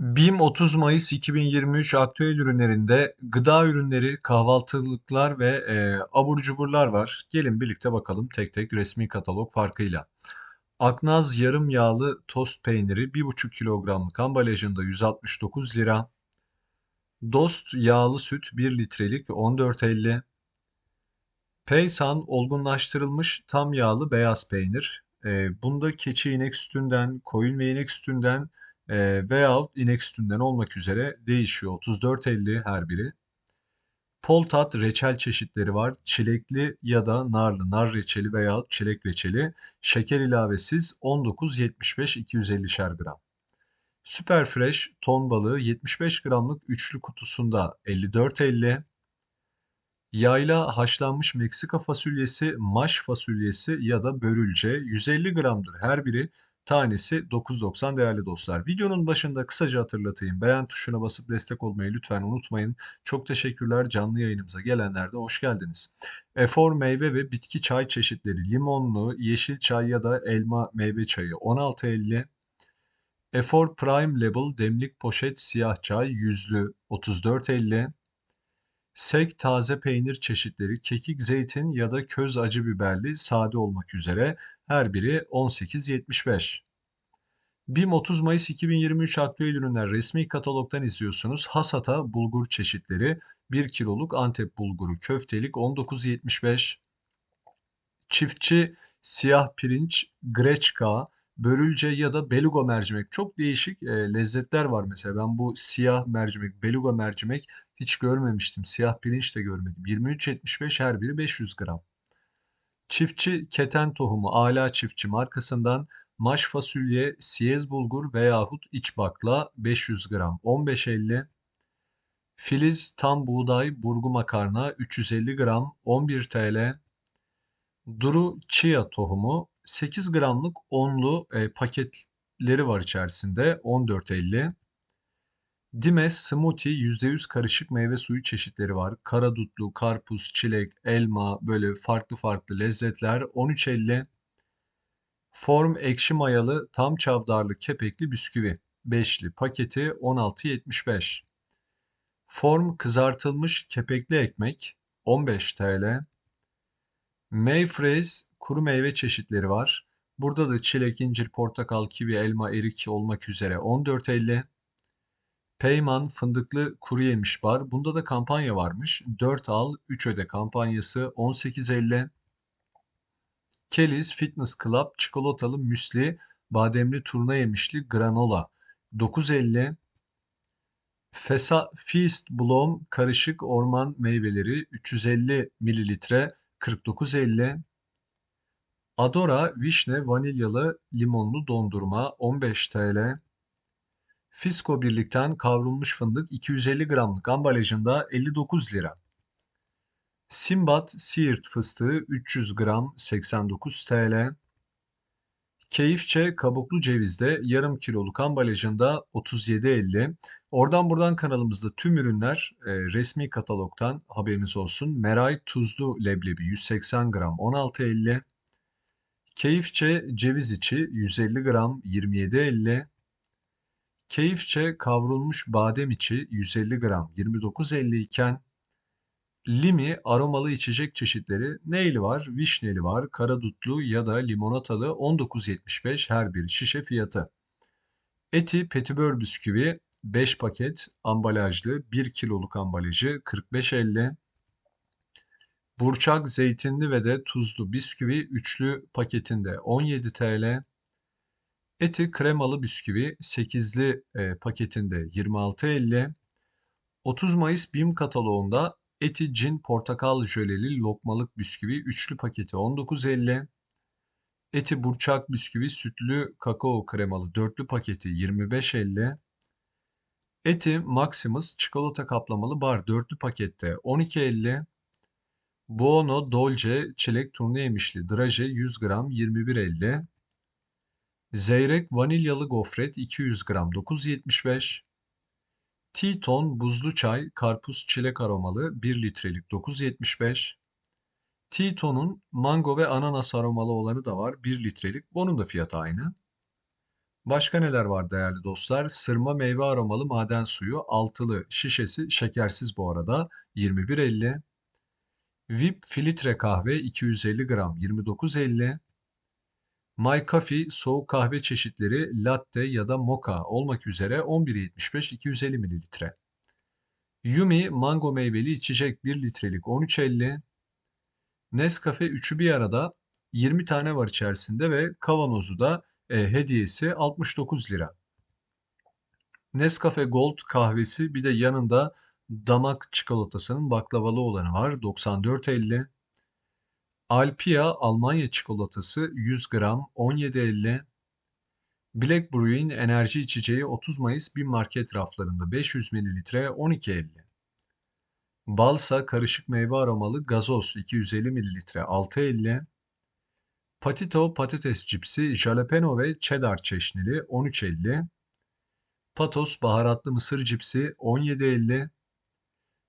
BİM 30 Mayıs 2023 aktüel ürünlerinde gıda ürünleri, kahvaltılıklar ve e, abur cuburlar var. Gelin birlikte bakalım tek tek resmi katalog farkıyla. Aknaz yarım yağlı tost peyniri 1,5 kilogramlık ambalajında 169 lira. Dost yağlı süt 1 litrelik 14.50. Peysan olgunlaştırılmış tam yağlı beyaz peynir. E, bunda keçi inek sütünden, koyun ve inek sütünden e, veyahut inek sütünden olmak üzere değişiyor. 34.50 her biri. Poltat reçel çeşitleri var. Çilekli ya da narlı, nar reçeli veya çilek reçeli. Şeker ilavesiz 19.75 250'şer gram. Süper Fresh ton balığı 75 gramlık üçlü kutusunda 54.50. Yayla haşlanmış Meksika fasulyesi, maş fasulyesi ya da börülce 150 gramdır her biri. Tanesi 9.90 değerli dostlar. Videonun başında kısaca hatırlatayım. Beğen tuşuna basıp destek olmayı lütfen unutmayın. Çok teşekkürler canlı yayınımıza gelenler de hoş geldiniz. Efor meyve ve bitki çay çeşitleri limonlu, yeşil çay ya da elma meyve çayı 16.50. Efor Prime Label demlik poşet siyah çay yüzlü 34.50. Sek taze peynir çeşitleri kekik zeytin ya da köz acı biberli sade olmak üzere her biri 18.75. BİM 30 Mayıs 2023 aktüel ürünler resmi katalogdan izliyorsunuz. Hasata bulgur çeşitleri 1 kiloluk Antep bulguru köftelik 19.75. Çiftçi siyah pirinç, greçka, börülce ya da beluga mercimek. Çok değişik e, lezzetler var mesela. Ben bu siyah mercimek, beluga mercimek hiç görmemiştim. Siyah pirinç de görmedim. 23.75 her biri 500 gram. Çiftçi keten tohumu Ala Çiftçi markasından maş fasulye, siyez bulgur veyahut iç bakla 500 gram 15.50. Filiz tam buğday burgu makarna 350 gram 11 TL. Duru chia tohumu 8 gramlık onlu e, paketleri var içerisinde 14.50. Dimes Smoothie %100 karışık meyve suyu çeşitleri var. Karadutlu, karpuz, çilek, elma böyle farklı farklı lezzetler 13.50. Form ekşi mayalı tam çavdarlı kepekli bisküvi beşli paketi 16.75. Form kızartılmış kepekli ekmek 15 TL. Mayfraise kuru meyve çeşitleri var. Burada da çilek, incir, portakal, kivi, elma, erik olmak üzere 14.50. Peyman fındıklı kuru yemiş var. Bunda da kampanya varmış. 4 al 3 öde kampanyası 18.50. Kelly's Fitness Club çikolatalı müsli, bademli turna yemişli granola 9.50. Fesa Feast Blom karışık orman meyveleri 350 mililitre 49.50. Adora vişne vanilyalı limonlu dondurma 15 TL. Fisko birlikten kavrulmuş fındık 250 gramlık ambalajında 59 lira. Simbat Siirt fıstığı 300 gram 89 TL. Keyifçe kabuklu cevizde yarım kiloluk ambalajında 37.50. Oradan buradan kanalımızda tüm ürünler e, resmi katalogdan haberiniz olsun. Meray tuzlu leblebi 180 gram 16.50. Keyifçe ceviz içi 150 gram 27.50. Keyifçe kavrulmuş badem içi 150 gram 29.50 iken Limi aromalı içecek çeşitleri neyli var? Vişneli var, karadutlu ya da limonatalı 19.75 her bir şişe fiyatı. Eti petibör bisküvi 5 paket ambalajlı 1 kiloluk ambalajı 45.50. Burçak zeytinli ve de tuzlu bisküvi üçlü paketinde 17 TL. Eti kremalı bisküvi 8'li e, paketinde 26.50. 30 Mayıs BİM kataloğunda Eti cin portakal jöleli lokmalık bisküvi üçlü paketi 19.50. Eti burçak bisküvi sütlü kakao kremalı dörtlü paketi 25.50. Eti Maximus çikolata kaplamalı bar dörtlü pakette 12.50. Buono Dolce çilek turnu yemişli draje 100 gram 21.50. Zeyrek vanilyalı gofret 200 gram 9.75. T-Ton buzlu çay karpuz çilek aromalı 1 litrelik 9.75. T-Ton'un mango ve ananas aromalı olanı da var 1 litrelik. Bunun da fiyatı aynı. Başka neler var değerli dostlar? Sırma meyve aromalı maden suyu altılı şişesi şekersiz bu arada 21.50. VIP filtre kahve 250 gram 29.50. My Coffee soğuk kahve çeşitleri latte ya da mocha olmak üzere 11.75 250 mililitre. Yumi mango meyveli içecek 1 litrelik 13.50. Nescafe üçü bir arada 20 tane var içerisinde ve kavanozu da e, hediyesi 69 lira. Nescafe Gold kahvesi bir de yanında damak çikolatasının baklavalı olanı var 94.50. Alpia Almanya çikolatası 100 gram 17.50. Black Brewing enerji içeceği 30 Mayıs bin market raflarında 500 mililitre 12.50. Balsa karışık meyve aromalı gazoz 250 mililitre 6.50. Patito patates cipsi jalapeno ve cheddar çeşnili 13.50. Patos baharatlı mısır cipsi 17.50.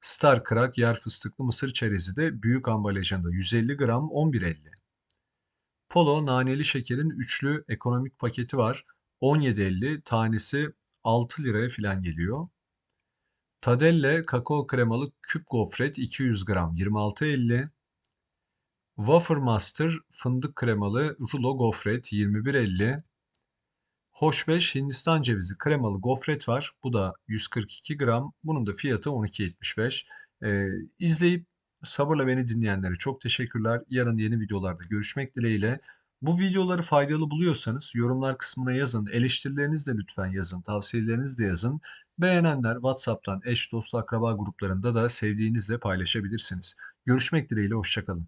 Star Crack yer fıstıklı mısır çerezi de büyük ambalajında 150 gram 11.50. Polo naneli şekerin üçlü ekonomik paketi var. 17.50 tanesi 6 liraya falan geliyor. Tadelle kakao kremalı küp gofret 200 gram 26.50. Wafer Master fındık kremalı rulo gofret 21.50. Hoşbeş Hindistan cevizi kremalı gofret var. Bu da 142 gram. Bunun da fiyatı 12.75. Ee, izleyip sabırla beni dinleyenlere çok teşekkürler. Yarın yeni videolarda görüşmek dileğiyle. Bu videoları faydalı buluyorsanız yorumlar kısmına yazın. Eleştirilerinizi de lütfen yazın. Tavsiyelerinizi de yazın. Beğenenler WhatsApp'tan eş, dost, akraba gruplarında da sevdiğinizle paylaşabilirsiniz. Görüşmek dileğiyle, hoşçakalın.